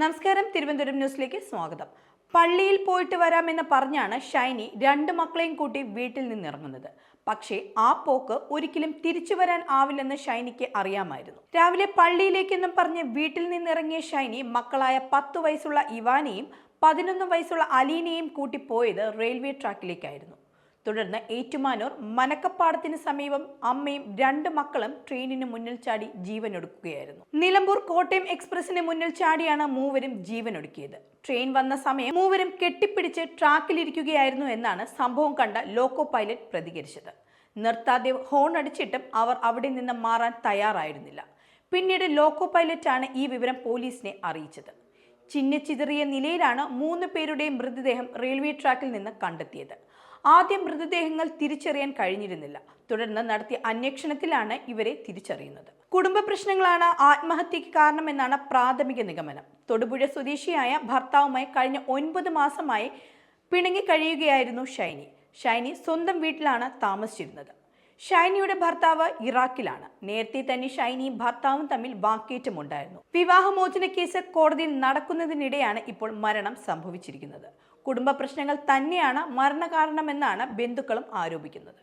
നമസ്കാരം തിരുവനന്തപുരം ന്യൂസിലേക്ക് സ്വാഗതം. പള്ളിയിൽ പോയിട്ട് വരാമെന്ന് പറഞ്ഞാണ് ഷൈനി രണ്ട് മക്കളെയും കൂട്ടി വീട്ടിൽ നിന്നിറങ്ങുന്നത് പക്ഷേ ആ പോക്ക് ഒരിക്കലും തിരിച്ചു വരാൻ ആവില്ലെന്ന് ഷൈനിക്ക് അറിയാമായിരുന്നു. രാവിലെ പള്ളിയിലേക്കെന്നും പറഞ്ഞ് വീട്ടിൽ നിന്നിറങ്ങിയ ഷൈനി മക്കളായ പത്ത് വയസ്സുള്ള ഇവാനെയും പതിനൊന്ന് വയസ്സുള്ള അലീനയും കൂട്ടി പോയത് റെയിൽവേ ട്രാക്കിലേക്കായിരുന്നു. തുടർന്ന് ഏറ്റുമാനൂർ മനക്കപ്പാടത്തിന് സമീപം അമ്മയും രണ്ട് മക്കളും ട്രെയിനിന് മുന്നിൽ ചാടി ജീവനൊടുക്കുകയായിരുന്നു. നിലമ്പൂർ കോട്ടയം എക്സ്പ്രസിന് മുന്നിൽ ചാടിയാണ് മൂവരും ജീവനൊടുക്കിയത്. ട്രെയിൻ വന്ന സമയം മൂവരും കെട്ടിപ്പിടിച്ച് ട്രാക്കിലിരിക്കുകയായിരുന്നു എന്നാണ് സംഭവം കണ്ട ലോക്കോ പൈലറ്റ് പ്രതികരിച്ചത്. നിർത്താതെ ഹോൺ അടിച്ചിട്ടും അവർ അവിടെ നിന്ന് മാറാൻ തയ്യാറായിരുന്നില്ല. പിന്നീട് ലോക്കോ പൈലറ്റാണ് ഈ വിവരം പോലീസിനെ അറിയിച്ചത്. ചിന്നിച്ചിതറിയ നിലയിലാണ് മൂന്ന് പേരുടെയും മൃതദേഹം റെയിൽവേ ട്രാക്കിൽ നിന്ന് കണ്ടെത്തിയത്. ആദ്യം മൃതദേഹങ്ങൾ തിരിച്ചറിയാൻ കഴിഞ്ഞിരുന്നില്ല. തുടർന്ന് നടത്തിയ അന്വേഷണത്തിലാണ് ഇവരെ തിരിച്ചറിയുന്നത്. കുടുംബ പ്രശ്നങ്ങളാണ് ആത്മഹത്യക്ക് കാരണമെന്നാണ് പ്രാഥമിക നിഗമനം. തൊടുപുഴ സ്വദേശിയായ ഭർത്താവുമായി കഴിഞ്ഞ ഒൻപത് മാസമായി പിണങ്ങി കഴിയുകയായിരുന്നു ഷൈനി. ഷൈനി സ്വന്തം വീട്ടിലാണ് താമസിച്ചിരുന്നത്. ഷൈനിയുടെ ഭർത്താവ് ഇറാഖിലാണ്. നേരത്തെ തന്നെ ഷൈനിയും ഭർത്താവും തമ്മിൽ വാക്കേറ്റമുണ്ടായിരുന്നു. വിവാഹമോചന കേസ് കോടതിയിൽ നടക്കുന്നതിനിടെയാണ് ഇപ്പോൾ മരണം സംഭവിച്ചിരിക്കുന്നത്. കുടുംബ പ്രശ്നങ്ങൾ തന്നെയാണ് മരണകാരണമെന്നാണ് ബന്ധുക്കളും ആരോപിക്കുന്നത്.